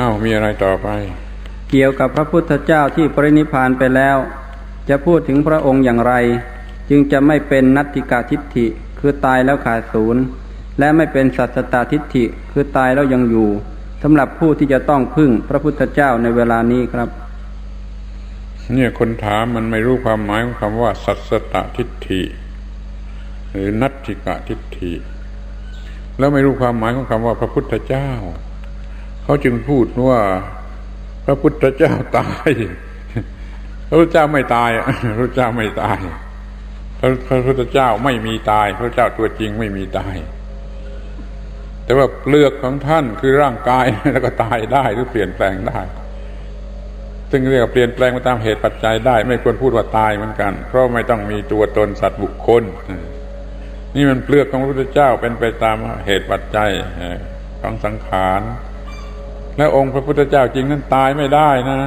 อ้าวมีอะไรต่อไป เกี่ยวกับพระพุทธเจ้าที่ปรินิพพานไปแล้ว จะพูดถึงพระองค์อย่างไร จึงจะไม่เป็นนัตติกาทิฏฐิคือตายแล้วขาดศูนย์และไม่เป็นสัตตาทิฏฐิคือตายแล้วยังอยู่สำหรับผู้ที่จะต้องพึ่งพระพุทธเจ้าในเวลานี้ครับ เนี่ยคนถามมันไม่รู้ความหมายของคำว่า สัตสตทิฏฐิ หรือนัตถิกะทิฏฐิ แล้วไม่รู้ความหมายของคำว่าพระพุทธเจ้า เขาจึงพูดว่า พระพุทธเจ้าตาย พระพุทธเจ้าไม่ตายพระพุทธเจ้าไม่ตายพระพระพุทธเจ้าไม่มีตาย พระเจ้าตัวจริงไม่มีตาย แต่ว่าเปลือกของท่านคือร่างกายแล้วก็ตายได้หรือเปลี่ยนแปลงได้ ซึ่งเรียกว่าเปลี่ยนแปลงมาตามเหตุปัจจัยได้ ไม่ควรพูดว่าตายเหมือนกัน เพราะไม่ต้องมีตัวตนสัตว์บุคคล นี่มันเปลือกของพระพุทธเจ้าเป็นไปตามเหตุปัจจัยของสังขาร และองค์พระพุทธเจ้าจริงนั้นตายไม่ได้นะ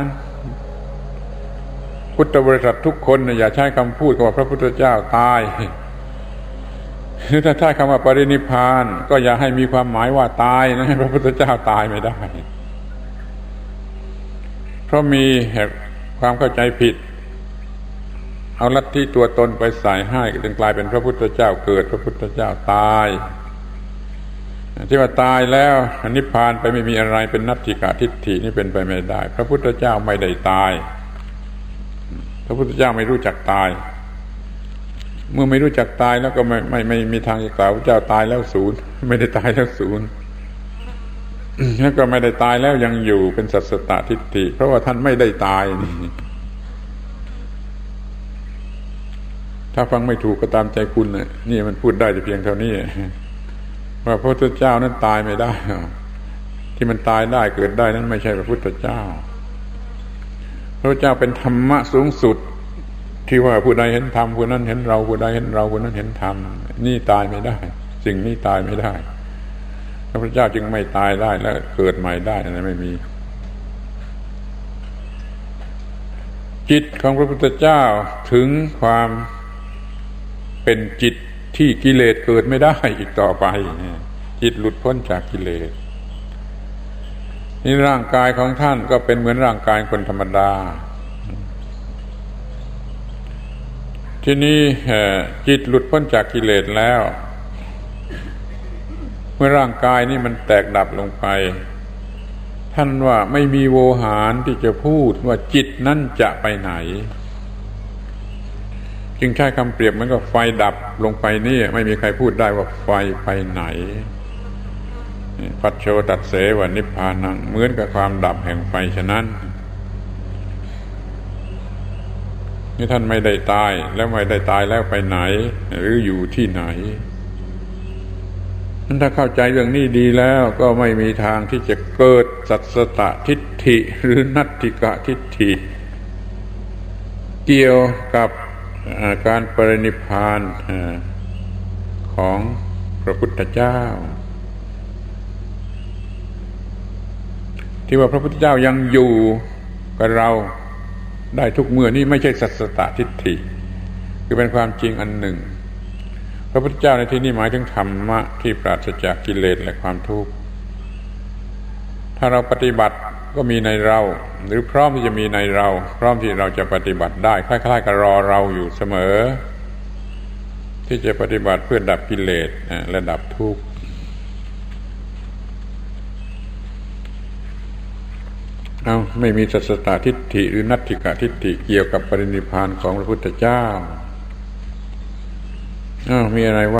พุทธบริษัททุกคนอย่าใช้คำพูดว่าพระพุทธเจ้าตายหรือถ้าใช้คำว่าปรินิพพานก็อย่าให้มีความหมายว่าตายนะพระพุทธเจ้าตายไม่ได้ เพราะมีความเข้าใจผิด เอาลัทธิตัวตนไปใส่ให้จึงกลายเป็นพระพุทธเจ้าเกิด พระพุทธเจ้าตาย ที่ว่าตายแล้วนิพพานไปไม่มีอะไรเป็นนัตถิกาทิฏฐินี่เป็นไปไม่ได้ พระพุทธเจ้าไม่ได้ตาย พระพุทธเจ้าไม่รู้จักตาย เมื่อไม่รู้จักตายแล้วก็ไม่ไม่ไม่มีทางจะกล่าวพระเจ้าตายแล้วศูนย์ไม่ได้ตายแล้วศูนย์แล้วก็ไม่ได้ตายแล้วยังอยู่เป็นสัตสตทิฏฐิเพราะว่าท่านไม่ได้ตายนี่ถ้าฟังไม่ถูกก็ตามใจคุณนะนี่มันพูดได้แต่เพียงเท่านี้ พระพุทธเจ้านั้นตายไม่ได้ ที่มันตายได้เกิดได้นั้นไม่ใช่พระพุทธเจ้า พระเจ้าเป็นธรรมะสูงสุด ที่ว่าผู้ใดเห็นธรรมผู้นั้นเห็นเราผู้ใดเห็นเราผู้นั้นเห็นธรรมนี่ตายไม่ได้ สิ่งนี้ตายไม่ได้ พระพุทธเจ้าจึงไม่ตายได้และเกิดใหม่ได้อะไรไม่มี จิตของพระพุทธเจ้าถึงความเป็นจิต ที่กิเลสเกิดไม่ได้อีกต่อไป จิตหลุดพ้นจากกิเลสนี่ร่างกายของท่านก็เป็นเหมือนร่างกายคนธรรมดา ที่นี้จิตหลุดพ้นจากกิเลสแล้ว เมื่อร่างกายนี้มันแตกดับลงไป ท่านว่าไม่มีโวหารที่จะพูดว่าจิตนั้นจะไปไหน จึงใช้คำเปรียบเหมือนกับไฟดับลงไปนี่ไม่มีใครพูดได้ว่าไฟไปไหนปัจโชตัดเสวนิพพานังเหมือนกับความดับแห่งไฟฉะนั้นนี่ท่านไม่ได้ตายแล้วไม่ได้ตายแล้วไปไหน หรืออยู่ที่ไหนนั้นถ้าเข้าใจเรื่องนี้ดีแล้วก็ไม่มีทางที่จะเกิดสัตสตทิฏฐิหรือนัตติกะทิฏฐิ เกี่ยวกับ การปรินิพานของพระพุทธเจ้า ที่ว่าพระพุทธเจ้ายังอยู่กับเราได้ทุกเมื่อนี่ไม่ใช่สัตตทิฏฐิ คือเป็นความจริงอันหนึ่ง พระพุทธเจ้าในที่นี้หมายถึงธรรมะที่ปราศจากกิเลสและความทุกข์ถ้าเราปฏิบัติ ก็มีในเรา หรือพร้อมที่จะมีในเรา พร้อมที่เราจะปฏิบัติได้คล้ายๆกับรอเราอยู่เสมอ ที่จะปฏิบัติเพื่อดับกิเลสและดับทุกข์เอาไม่มีสัสตาทิฏฐิหรือนัตถิกทิฏฐิเกี่ยวกับปรินิพานของพระพุทธเจ้าอ้าวมีอะไรว่า